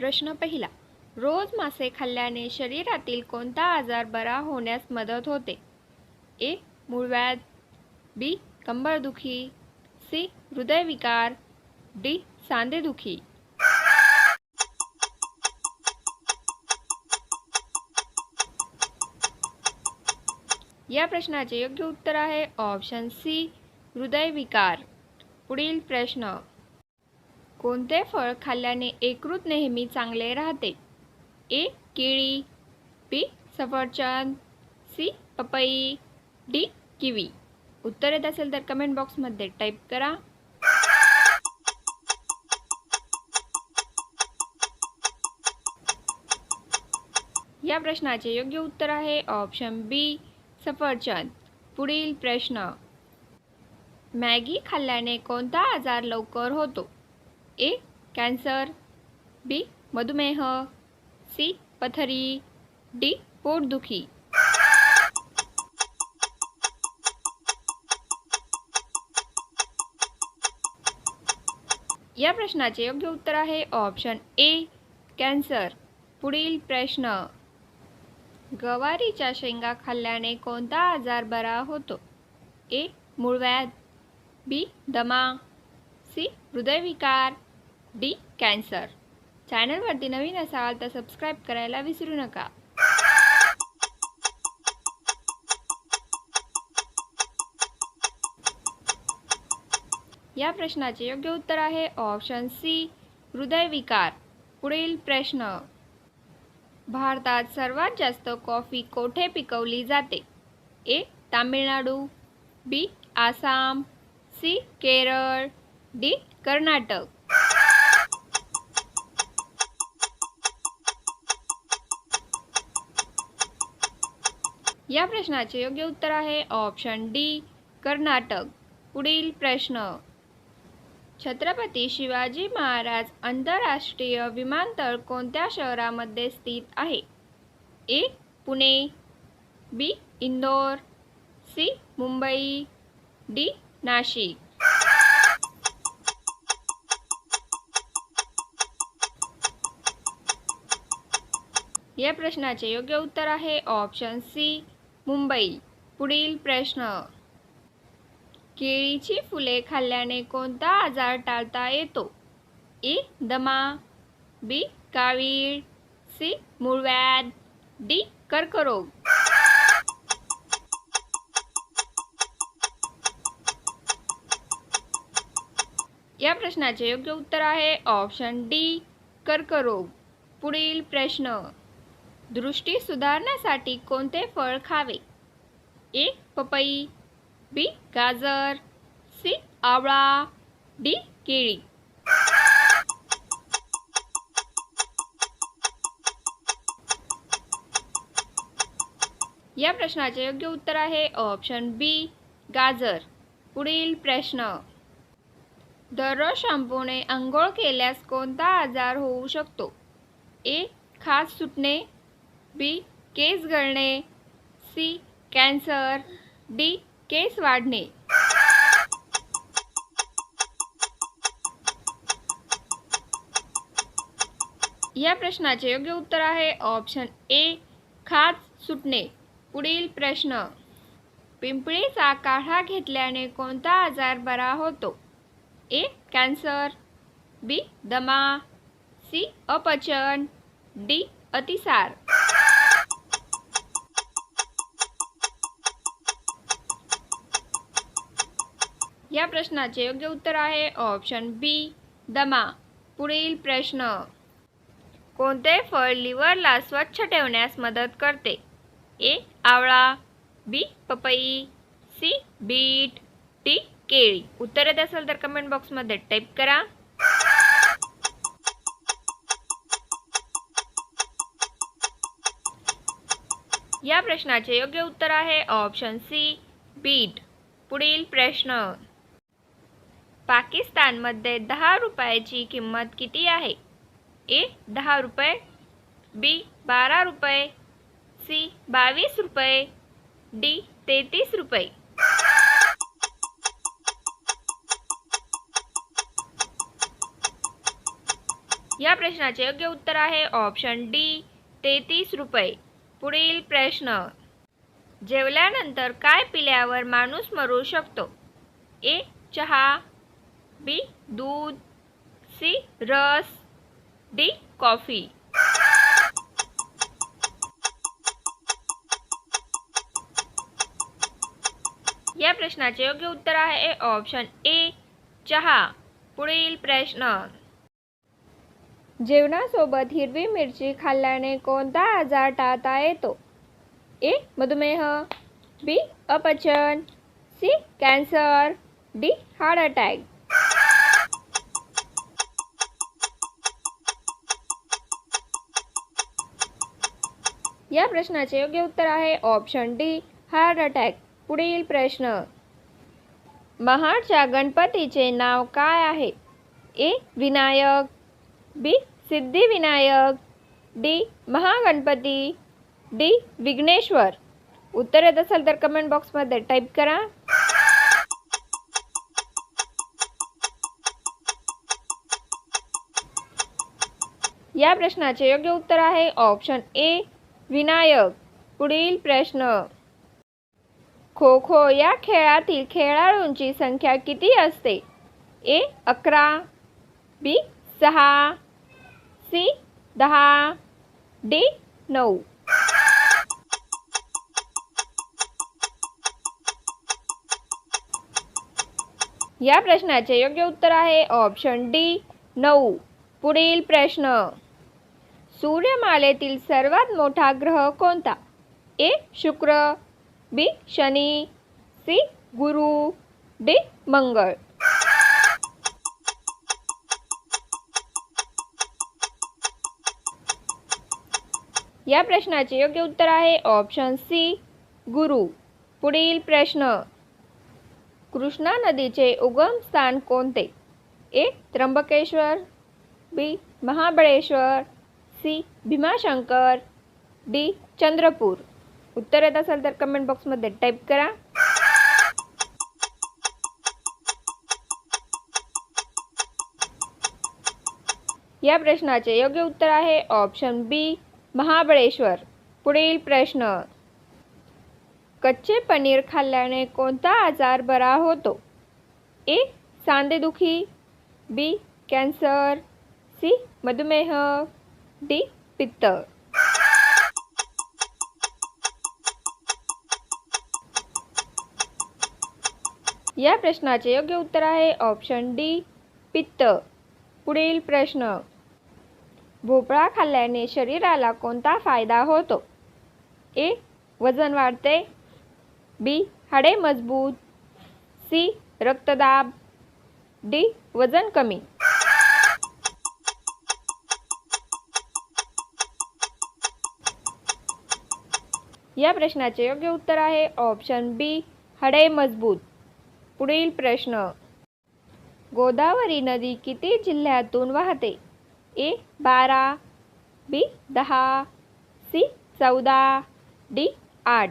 प्रश्न पहिला. रोज मासे खाल्ल्याने शरीरातील कोणता आजार बरा होण्यास मदत होते? ए. मूळव्याध बी. कंबरदुखी सी. हृदयविकार डी. सांधेदुखी. या प्रश्नाचे योग्य उत्तर आहे ऑप्शन सी हृदयविकार. पुढील प्रश्न. कोणते फळ खाल्ल्याने एकृत नेहमी चांगले राहते? ए. केळी बी. सफरचंद सी. पपई डी. किवी. उत्तर येत असेल तर कमेंट बॉक्समध्ये टाईप करा. या प्रश्नाचे योग्य उत्तर आहे ऑप्शन बी सफरचंद. पुढील प्रश्न. मॅगी खाल्ल्याने कोणता आजार लवकर होतो? ए कॅन्सर बी मधुमेह सी पथरी डी पोटदुखी. या प्रश्नाचे योग्य उत्तर आहे ऑप्शन ए कॅन्सर. पुढील प्रश्न. गवारीच्या शेंगा खाल्ल्याने कोणता आजार बरा होतो? ए मूळव्याध बी दमा सी हृदयविकार डी कॅन्सर. चॅनलवरती नवीन असाल तर सबस्क्राईब करायला विसरू नका. या प्रश्नाचे योग्य उत्तर आहे ऑप्शन सी हृदयविकार पुढील प्रश्न. भारतात सर्वात जास्त कॉफी कोठे पिकवली जाते? A Tamil Nadu B Assam C Kerala D Karnataka. या प्रश्नाचे योग्य उत्तर आहे ऑप्शन डी कर्नाटक. पुढील प्रश्न. छत्रपती शिवाजी महाराज आंतरराष्ट्रीय विमानतळ कोणत्या शहरामध्ये स्थित आहे? A Pune B Indore C Mumbai D Nashik. या प्रश्नाचे योग्य उत्तर आहे ऑप्शन सी मुंबई पुढील प्रश्न. केळीची फुले खाल्ल्याने कोणता आजार टाळता येतो? ए. दमा बी. कावीळ सी. मूळव्याध डी. कर्करोग. या प्रश्नाचे योग्य उत्तर आहे ऑप्शन डी कर्करोग. पुढील प्रश्न. दृष्टी सुधारण्यासाठी कोणते फळ खावे? ए पपई बी गाजर सी आवळा डी केळी. या प्रश्नाचे योग्य उत्तर आहे ऑप्शन बी गाजर. पुढील प्रश्न. दररोज शॅम्पूने आंघोळ केल्यास कोणता आजार होऊ शकतो? ए खाज सुटणे. बी केस गळणे. C cancer. डी केस वाढणे. या प्रश्नाचे योग्य उत्तर आहे ऑप्शन ए खाज सुटणे. पुढील प्रश्न पिंपळीचा काढा घेतल्याने कोणता आजार बरा होतो? ए कॅन्सर. बी दमा. सी अपचन. डी अतिसार. या प्रश्नाचे योग्य उत्तर आहे ऑप्शन बी दमा. पुढील प्रश्न. कोणते फळ लिव्हरला स्वच्छ ठेवण्यास मदत करते? ए आवळा बी पपई सी बीट टी केळी. उत्तर येत असेल तर कमेंट बॉक्समध्ये टाईप करा. या प्रश्नाचे योग्य उत्तर आहे ऑप्शन सी बीट. पुढील प्रश्न. पाकिस्तानमध्ये दहा रुपयाची किंमत किती आहे? ए दहा रुपये बी बारा रुपये सी बावीस रुपये डी तेहतीस रुपये. या प्रश्नाचे योग्य उत्तर आहे ऑप्शन डी तेहतीस रुपये. पुढील प्रश्न. जेवल्यानंतर काय पिल्यावर माणूस मरू शकतो? ए चहा बी दूध सी रस डी कॉफी. या प्रश्नाचे योग्य उत्तर आहे ऑप्शन ए चहा. पुढील प्रश्न. जेवणासोबत हिरवी मिरची खाल्ल्याने कोणता आजार टाळता येतो? ए मधुमेह. बी अपचन. C cancer. D heart attack. या प्रश्नाचे योग्य उत्तर आहे ऑप्शन डी हार्ट अटॅक पुढील प्रश्न. महाडच्या गणपतीचे नाव काय आहे? A Vinayak. B Siddhivinayak. D Mahaganapati. D Vighneshwar. उत्तर येत असेल तर कमेंट बॉक्समध्ये टाईप करा. या प्रश्नाचे योग्य उत्तर आहे ऑप्शन ए विनायक पुढील प्रश्न. खो खो या खेळातील खेळाडूंची संख्या किती असते? ए अकरा बी सहा सी दहा डी नऊ. या प्रश्नाचे योग्य उत्तर आहे ऑप्शन डी नऊ. पुढील प्रश्न. सूर्यमालेतील सर्वात मोठा ग्रह कोणता? A Shukra B Shani C Guru D Mangal. या प्रश्नाचे योग्य उत्तर आहे ऑप्शन सी गुरु. पुढील प्रश्न. कृष्णा नदीचे उगम स्थान कोणते? A Trimbakeshwar B Mahabaleshwar C Bhimashankar D Chandrapur. उत्तर येत असेल तर कमेंट बॉक्समध्ये टाईप करा. या प्रश्नाचे योग्य उत्तर आहे ऑप्शन बी महाबळेश्वर. पुढील प्रश्न. कच्चे पनीर खाल्ल्याने कोणता आजार बरा होतो? ए सांधेदुखी बी कॅन्सर सी मधुमेह डी पित्त या प्रश्नाचे योग्य उत्तर आहे ऑप्शन डी पित्त पुढील प्रश्न. भोपळा खाल्ल्याने शरीराला कोणता फायदा होतो? ए वजन वाढते. बी हाडे मजबूत. सी रक्तदाब. डी वजन कमी. या प्रश्नाचे योग्य उत्तर आहे ऑप्शन बी हडे मजबूत. पुढील प्रश्न गोदावरी नदी किती जिल्ह्यातून वाहते? ए बारा बी दहा सी चौदा डी आठ.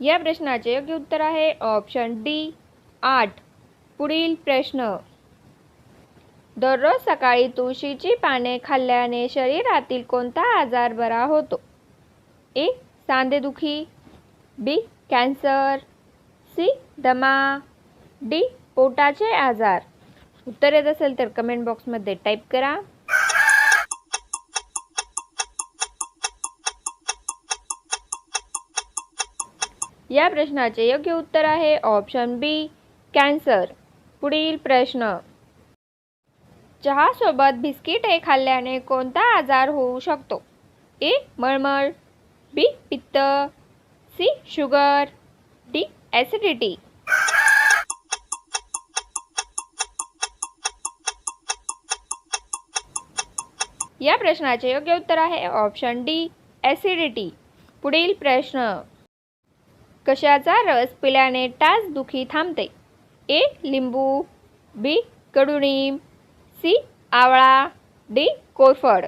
या प्रश्नाचे योग्य उत्तर आहे ऑप्शन डी आठ. पुढील प्रश्न दररोज सकाळी तुळशीची पाने खाल्ल्याने शरीरातील कोणता आजार बरा होतो? ए. सांधेदुखी बी. Cancer C. दमा डी. पोटाचे आजार. उत्तर येत असेल तर कमेंट बॉक्समध्ये टाईप करा. या प्रश्नाचे योग्य उत्तर आहे ऑप्शन बी कॅन्सर. पुढील प्रश्न. चहासोबत बिस्किटे खाल्ल्याने कोणता आजार होऊ शकतो? ए. मळमळ बी. पित्त सी. Sugar D. ॲसिडिटी. या प्रश्नाचे योग्य उत्तर आहे ऑप्शन डी ॲसिडिटी. पुढील प्रश्न. कशाचा रस पिल्याने टाचदुखी थांबते? ए. लिंबू बी. कडुनिंब सी आवळा. डी कोरफड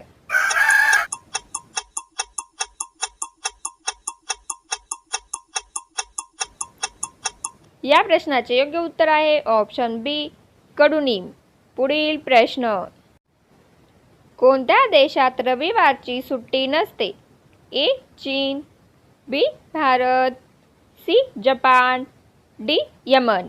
या प्रश्नाचे योग्य उत्तर आहे ऑप्शन बी कडुनिम पुढील प्रश्न. कोणत्या देशात रविवारची सुट्टी नसते? ए चीन. B Bharat. C Japan. D Yaman.